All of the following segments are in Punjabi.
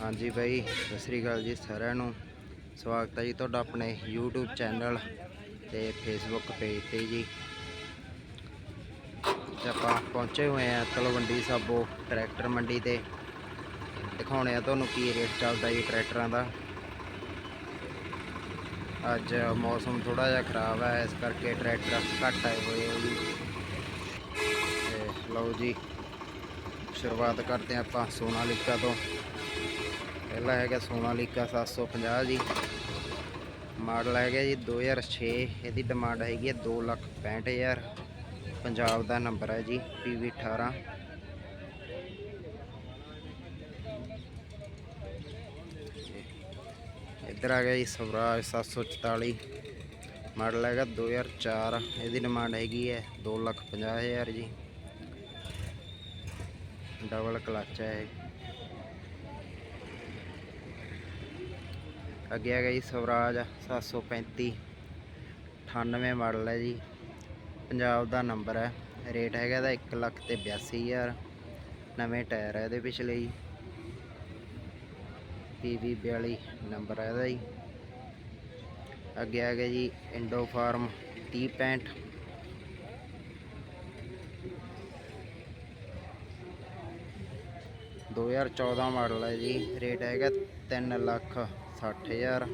ਹਾਂਜੀ ਬਾਈ ਸਤਿ ਸ੍ਰੀ ਅਕਾਲ ਜੀ ਸਾਰਿਆਂ ਨੂੰ। ਸਵਾਗਤ ਹੈ ਜੀ ਤੁਹਾਡਾ ਆਪਣੇ YouTube ਚੈਨਲ ਤੇ Facebook ਪੇਜ ਤੇ ਜੀ। ਆਪਾਂ ਪਹੁੰਚੇ ਹੋਏ ਆ ਤਲਵੰਡੀ ਸਾਬੋ ਟਰੈਕਟਰ ਮੰਡੀ ਤੇ। ਦਿਖਾਉਣੇ ਆ ਤੁਹਾਨੂੰ ਕੀ ਰੇਟ ਚੱਲਦਾ ਜੀ ਟਰੈਕਟਰਾਂ ਦਾ। ਅੱਜ ਮੌਸਮ ਥੋੜਾ ਜਿਹਾ ਖਰਾਬ ਹੈ, ਇਸ ਕਰਕੇ ਟਰੈਕਟਰ ਘੱਟ ਆਏ ਹੋਏ ਆ ਜੀ। ਤੇ ਲਓ ਜੀ, ਸ਼ੁਰੂਆਤ ਕਰਦੇ ਹਾਂ ਆਪਾਂ ਸੋਨਾਲੀਕਾ ਤੋਂ। ਪਹਿਲਾ ਹੈਗਾ ਸੋਨਾਲੀਕਾ 750 ਜੀ। ਮਾਡਲ ਹੈਗਾ ਜੀ 2006 ਇਹਦੀ ਡਿਮਾਂਡ ਹੈਗੀ ਹੈ 265000 ਪੰਜਾਬ ਦਾ ਨੰਬਰ ਹੈ ਜੀ PV 18 ਇੱਧਰ ਆ ਗਿਆ ਜੀ ਸਵਰਾਜ 744 ਮਾਡਲ ਹੈਗਾ 2004 ਇਹਦੀ ਡਿਮਾਂਡ ਹੈਗੀ ਹੈ 250000 ਜੀ। ਡਬਲ ਕਲਚ ਹੈ ਇਹ। ਅੱਗੇ ਹੈਗਾ ਜੀ ਸਵਰਾਜ 735 98 ਮਾਡਲ ਹੈ ਜੀ। ਪੰਜਾਬ ਦਾ ਨੰਬਰ ਹੈ, ਰੇਟ ਹੈਗਾ ਦਾ 1 ਲੱਖ ਤੇ 82000 ਨਵੇਂ ਟਾਇਰ ਹੈ ਇਹਦੇ ਪਿਛਲੇ ਜੀ। PV 42 ਨੰਬਰ ਹੈ ਇਹਦਾ ਜੀ। ਅੱਗੇ ਆ ਗਿਆ ਜੀ ਇੰਡੋ ਫਾਰਮ 3065 2014 ਮਾਡਲ ਹੈ ਜੀ, ਰੇਟ ਹੈਗਾ 3 ਲੱਖ 60000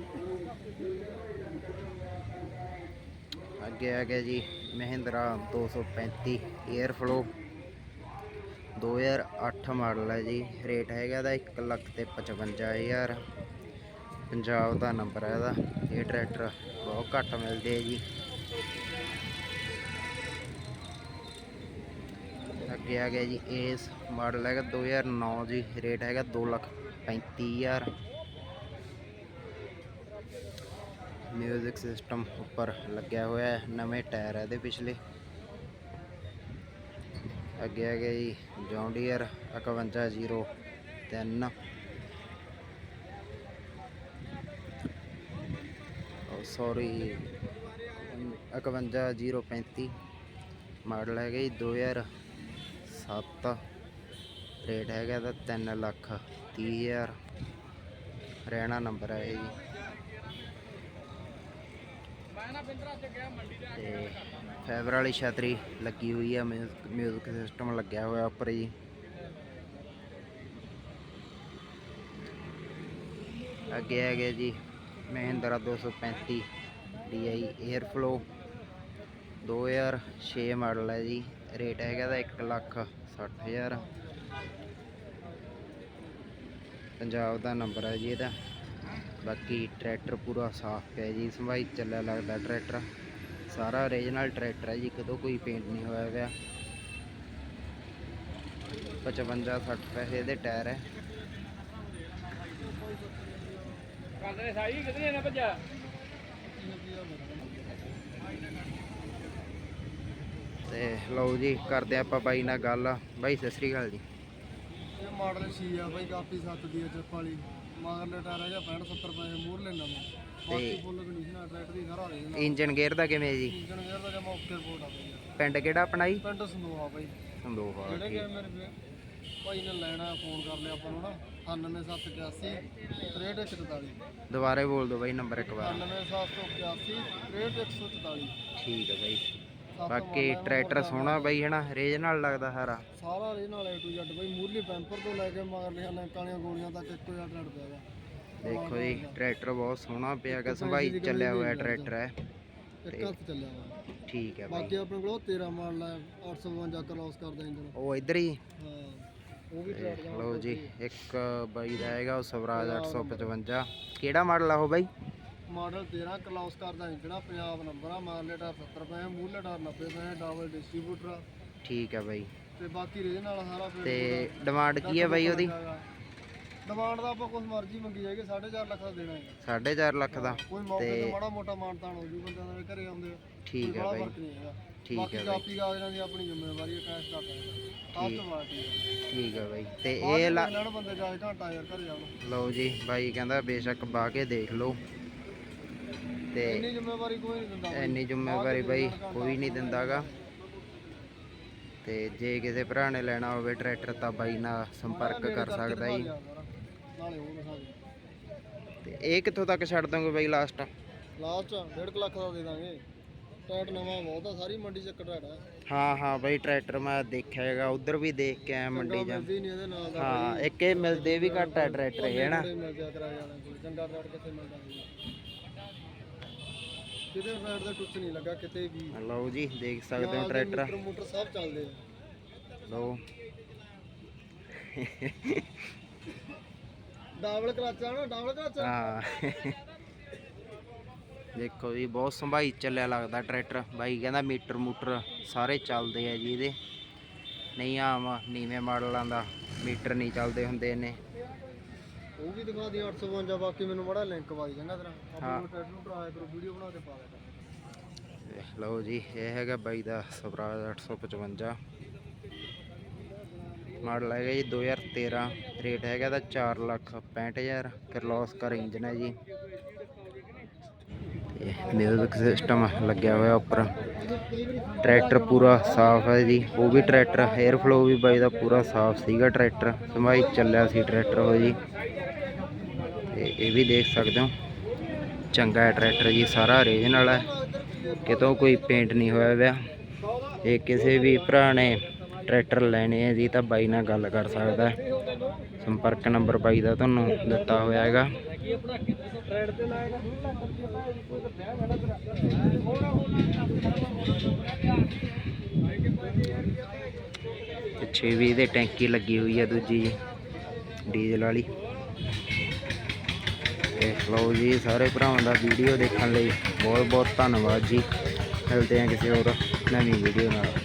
ਅੱਗੇ ਆ ਗਿਆ ਜੀ ਮਹਿੰਦਰਾ 235 에ਅਰ ਫਲੋ 2008 ਮਾਡਲ ਹੈ ਜੀ। ਰੇਟ ਹੈਗਾ ਦਾ 1 ਲੱਖ ਤੇ 55000 ਪੰਜਾਬ ਦਾ ਨੰਬਰ ਹੈ ਇਹਦਾ। ਇਹ ਟਰੈਕਟਰ ਬਹੁਤ ਘੱਟ ਮਿਲਦੇ ਆ ਜੀ। ਅੱਗੇ ਆ ਗਿਆ ਜੀ ਇਸ ਮਾਡਲ ਹੈਗਾ 2009 ਜੀ। ਰੇਟ ਹੈਗਾ 2 ਲੱਖ 35000 ਮਿਊਜ਼ਿਕ ਸਿਸਟਮ ਉੱਪਰ ਲੱਗਿਆ ਹੋਇਆ ਹੈ, ਨਵੇਂ ਟਾਇਰ ਹੈ ਇਹਦੇ ਪਿਛਲੇ। ਅੱਗੇ ਆ ਗਿਆ ਜੀ, ਜੌਂਡੀਅਰ 5103 ਸੌਰੀ 51035 ਮਾਡਲ ਹੈਗਾ ਜੀ 2007 ਰੇਟ ਹੈਗਾ ਦਾ 3 ਲੱਖ 30000 ਹਰਿਆਣਾ ਨੰਬਰ ਹੈ ਇਹ ਜੀ। ਤੇ ਫਾਈਬਰ ਵਾਲੀ ਛਤਰੀ ਲੱਗੀ ਹੋਈ ਹੈ ਮਿਊਜ਼ਿਕ ਸਿਸਟਮ ਲੱਗਿਆ ਹੋਇਆ ਉੱਪਰ ਜੀ। ਅੱਗੇ ਹੈਗੇ ਜੀ Mahindra 235 DI air flow 2006 model ਹੈ ਜੀ। ਰੇਟ ਹੈਗਾ ਦਾ 1 ਲੱਖ 60000 ਪੰਜਾਬ ਦਾ ਨੰਬਰ ਹੈ ਜੀ ਇਹਦਾ। ਬਾਕੀ ਟਰੈਕਟਰ ਪੂਰਾ ਸਾਫ਼ ਪਿਆ ਜੀ ਸੰਭਾਈ ਚੱਲਿਆ ਲੱਗਦਾ ਟਰੈਕਟਰ। ਸਾਰਾ ਓਰੀਜਨਲ ਟਰੈਕਟਰ ਹੈ ਜੀ ਕਦੋਂ ਕੋਈ ਪੇਂਟ ਨਹੀਂ ਹੋਇਆ ਹੋਇਆ 55 60 ਪੈਸੇ ਦੇ ਟਾਇਰ ਹੈ। ਕਾਂਦੇ ਸਾਈ ਕਿਤੇ ਨਾ ਭੱਜਾ ਤੇ ਲਓ ਜੀ ਕਰਦੇ ਆਪਾਂ ਬਾਈ ਨਾਲ ਗੱਲ। ਬਾਈ ਸਤਿ ਸ੍ਰੀ ਅਕਾਲ ਜੀ। ਇਹ ਮਾਡਲ ਸੀ ਆ ਬਾਈ ਕਾਪੀ 7 ਦੀ ਜੱਪ ਵਾਲੀ ਮਗਰਲੇ ਟਾਇਰ ਹੈਗਾ 65 70 ਰੁਪਏ ਮੂਰ ਲੈਣਾ ਮੈਂ। ਬਾਕੀ ਫੁੱਲ ਕੰਡੀਸ਼ਨ ਆ ਟਰੈਕਟਰ ਦੀ ਸਾਰਾ ਹੋਈ ਇੰਜਨ ਗੇਅਰ ਦਾ ਕਿਵੇਂ ਜੀ? ਇੰਜਨ ਗੇਅਰ ਦਾ ਜਮਾ ਓਕੇ ਰਿਪੋਰਟ ਆ ਬਾਈ। ਪਿੰਡ ਕਿਹੜਾ ਆਪਣਾ ਜੀ? ਪਿੰਡ ਸੰਦੋਹਾ ਬਾਈ। ਸੰਦੋਹਾ ਜਿਹੜੇ ਕਿ ਮੇਰੇ ਭਾਈ ਨੇ ਲੈਣਾ ਫੋਨ ਕਰ ਲਿਆ ਆਪਾਂ ਨੂੰ ਨਾ। 98781 63144 ਦੁਬਾਰੇ ਬੋਲ ਦਿਓ ਬਾਈ ਨੰਬਰ ਇੱਕ ਵਾਰ। 97781 63144 ਠੀਕ ਹੈ ਬਾਈ। ਬਾਕੀ ਟਰੈਕਟਰ ਸੋਹਣਾ ਬਾਈ ਹਨਾ ਰੇਜ ਨਾਲ ਲੱਗਦਾ ਸਾਰਾ। ਸਾਰਾ ਰੇ ਨਾਲ ਏ ਟੂ ਜ਼ੈਡ ਬਾਈ ਮੂਰਲੀ ਪੈਂਪਰ ਤੋਂ ਲੈ ਕੇ ਮਗਰਲੇ ਲੈਂਕਾਂ ਵਾਲੀਆਂ ਗੋਲੀਆਂ ਤੱਕ ਇੱਕੋ ਜਿਹਾ ਟਰੈਕਟਰ ਹੈਗਾ ਦੇਖੋ ਜੀ ਟਰੈਕਟਰ ਬਹੁਤ ਸੋਹਣਾ ਪਿਆ ਗਾ ਸੰਭਾਈ ਚੱਲਿਆ ਹੋਇਆ ਟਰੈਕਟਰ ਹੈ। ਇੱਕ ਹੱਥ ਚੱਲਿਆ ਵਾ। ਠੀਕ ਹੈ ਬਾਈ। ਬਾਕੀ ਆਪਣੇ ਕੋਲ ਉਹ 13 ਮਾਡਲ ਹੈ 852 ਕ੍ਰਾਸ ਕਰਦਾ ਇੰਜਨ ਉਹ ਇੱਧਰ ਹੀ? ਹਾਂ ਉਹ ਵੀ ਟਰੈਕਟਰ ਲਓ ਜੀ ਇੱਕ ਬਾਈ ਦਾ ਹੈਗਾ ਉਹ ਸਵਰਾਜ 855 ਕਿਹੜਾ ਮਾਡਲ ਆ ਉਹ ਬਾਈ? ਮਾਡਲ 13 ਕ੍ਰਾਸ ਕਰਦਾ ਇੰਜਨ ਆ ਪੰਜਾਬ ਨੰਬਰ ਆ ਮਾਰਲੇ ਦਾ 70 ਰੁਪਏ ਮੂਲੇ ਦਾ 90 ਰੁਪਏ ਡਬਲ ਡਿਸਟ੍ਰੀਬਿਊਟਰ ਆ ਠੀਕ ਹੈ ਬਾਈ। ਤੇ ਬਾਕੀ ਰੇ ਨਾਲ ਸਾਰਾ ਫਿਰ ਤੇ ਡਿਮਾਂਡ ਕੀ ਹੈ ਬਾਈ ਉਹਦੀ? ਡਿਮਾਂਡ ਦਾ ਆਪਾਂ ਕੁਝ ਮਰਜ਼ੀ ਮੰਗੀ ਜਾਏਗੀ 4.5 ਲੱਖ ਦਾ ਦੇਣਾ ਹੈ 4.5 ਲੱਖ ਦਾ ਕੋਈ ਮੌਕੇ ਤੇ- ਤੇ ਮਾੜਾ ਮੋਟਾ ਮਾਨਤਾਨ ਹੋ ਜੂ ਬੰਦਿਆਂ ਦੇ ਘਰੇ ਆਉਂਦੇ ਆ ਠੀਕ ਹੈ ਬੜਾ ਬਾਈ। ਫ਼ਰਕ ਨਹੀਂ ਹੈਗਾ। ਠੀਕ ਬਾਕੀ ਹੈ ਬਾਈ ਕਾਪੀ ਕਾਗਜ਼ਾਂ ਦੀ ਆਪਣੀ ਜ਼ਿੰਮੇਵਾਰੀ ਹੈ ਕੈਸ਼ ਦੇਣਾ ਆਪ ਤੋਂ ਮਾਰਟੀ ਠੀਕ ਹੈ ਬਾਈ। ਤੇ ਇਹ ਇਹ ਲਾ- ਲੈਣ ਬੰਦੇ ਕੇ ਘੰਟਾ ਯਾਰ ਘਰੇ ਆਉਣ। ਲਓ ਜੀ ਬਾਈ ਕਹਿੰਦਾ ਬੇਸ਼ੱਕ ਬਾਹ ਕੇ ਦੇਖ ਲਓ। ਤੇ ਇੰਨੀ ਜ਼ਿੰਮੇਵਾਰੀ ਕੋਈ ਨਹੀਂ ਦਿੰਦਾ। ਇੰਨੀ ਜ਼ਿੰਮੇਵਾਰੀ ਬਾਈ ਕੋਈ ਨਹੀਂ ਦਿੰਦਾਗਾ। ਤੇ ਜੇ ਕਿਸੇ ਭਰਾ ਨੇ ਲੈਣਾ ਹੋਵੇ ਟਰੈਕਟਰ ਤਾਂ ਬਾਈ ਨਾਲ ਸੰਪਰਕ ਕਰ ਸਕਦਾ ਜੀ। ਤੇ ਇਹ ਕਿੱਥੋਂ ਤੱਕ ਛੱਡ ਦੋਗੇ ਬਾਈ ਲਾਸਟ ਲਾਸਟ 1.5 ਲੱਖ ਦਾ ਦੇ ਦਾਂਗੇ। ਟਰੈਕਟ ਨਵਾਂ ਬਹੁਤ ਆ ਸਾਰੀ ਮੰਡੀ ਚ ਇੱਕ ਟਰੈਕਟ ਆ। ਹਾਂ ਹਾਂ ਬਾਈ ਟਰੈਕਟਰ ਮੈਂ ਦੇਖਿਆ ਹੈਗਾ ਉਧਰ ਵੀ ਦੇਖ ਕੇ ਆਇਆ ਮੰਡੀ ਜਾ ਹਾਂ ਇੱਕ ਇਹ ਮਿਲਦੇ ਵੀ ਘੱਟ ਹੈ ਟਰੈਕਟਰ ਇਹ ਨਾ? ਕੋਈ ਚੰਗਾ ਟਰੈਕਟ ਕਿੱਥੇ ਮਿਲਦਾ? ਕਿਤੇ ਟਰੈਕਟ ਦਾ ਟੁੱਚ ਨਹੀਂ ਲੱਗਾ ਕਿਤੇ ਵੀ। ਲਓ ਜੀ ਦੇਖ ਸਕਦੇ ਹੋ ਟਰੈਕਟਰ। ਮੀਟਰ ਸਭ ਚੱਲਦੇ ਆ। ਲਓ। ਡਬਲ ਕਲਚ ਆ ਨਾ ਡਬਲ ਕਲਚ ਹਾਂ। ਦੇਖੋ ਜੀ ਬਹੁਤ ਸੰਭਾਈ ਚੱਲਿਆ ਲੱਗਦਾ ਟਰੈਕਟਰ। ਬਾਈ ਕਹਿੰਦਾ ਮੀਟਰ ਮੂਟਰ ਸਾਰੇ ਚੱਲਦੇ ਆ ਜੀ ਇਹਦੇ। ਨਹੀਂ ਆਮ ਨੀਵੇਂ ਮਾਡਲਾਂ ਦਾ ਮੀਟਰ ਨਹੀਂ ਚੱਲਦੇ ਹੁੰਦੇ ਇਹਨੇ। ਉਹ ਵੀ ਦਿਖਾ ਦੀ 852 ਬਾਕੀ ਮੈਨੂੰ ਬੜਾ ਲਿੰਕ ਵਾਈ ਚੰਗਾ ਤੇਰਾ ਹਾਂ। ਆਪਾਂ ਟਰੈਕਟਰ ਨੂੰ ਟਰਾਈ ਕਰੋ ਵੀਡੀਓ ਬਣਾ ਕੇ ਪਾ ਦੇ ਦੇਖ ਲਓ ਜੀ ਇਹ ਹੈਗਾ ਬਾਈ ਦਾ ਸਵਰਾਜ 855 ਮਾਡਲ ਹੈਗਾ ਜੀ 2013 ਰੇਟ ਹੈਗਾ ਦਾ 4 ਲੱਖ 65000 ਕਿਰਲੋਸਕਰ ਇੰਜਨ ਹੈ ਜੀ। ਮਿਊਜ਼ਿਕ ਸਿਸਟਮ ਲੱਗਿਆ ਹੋਇਆ ਉੱਪਰ। ਟਰੈਕਟਰ ਪੂਰਾ ਸਾਫ਼ ਹੈ ਜੀ ਉਹ ਵੀ ਟਰੈਕਟਰ 에ਅਰ ਫਲੋ ਵੀ ਬਾਈ ਦਾ ਪੂਰਾ ਸਾਫ਼ ਸੀਗਾ ਟਰੈਕਟਰ ਸਮਾਈ ਚੱਲਿਆ ਸੀ ਟਰੈਕਟਰ ਉਹ ਜੀ। ਇਹ ਵੀ ਦੇਖ ਸਕਦੇ ਹੋ। ਚੰਗਾ ਟਰੈਕਟਰ ਜੀ, ਸਾਰਾ ਓਰੀਜਨਲ ਹੈ। ਕਿਤੋਂ ਕੋਈ ਪੇਂਟ ਨਹੀਂ ਹੋਇਆ ਹੋਇਆ ਇਹ ਕਿਸੇ ਵੀ ਭਰਾ ਨੇ ਟਰੈਕਟਰ ਲੈਣੇ ਹੈ ਜੀ, ਤਾਂ ਬਾਈ ਨਾਲ ਗੱਲ ਕਰ ਸਕਦਾ ਸੰਪਰਕ ਨੰਬਰ ਬਾਈ ਦਾ ਤੁਹਾਨੂੰ ਦਿੱਤਾ ਹੋਇਆ ਹੈਗਾ। ਪਿੱਛੇ ਵੀ ਇਹਦੇ ਟੈਂਕੀ ਲੱਗੀ ਹੋਈ ਹੈ ਦੂਜੀ ਜੀ, ਡੀਜ਼ਲ ਵਾਲੀ। ਦੇਖ ਲਓ ਜੀ, ਸਾਰੇ ਭਰਾਵਾਂ ਦਾ ਵੀਡੀਓ ਦੇਖਣ ਲਈ ਬਹੁਤ ਬਹੁਤ ਧੰਨਵਾਦ ਜੀ। ਮਿਲਦੇ ਹਾਂ ਕਿਸੇ ਹੋਰ ਨਵੀਂ ਵੀਡੀਓ ਨਾਲ।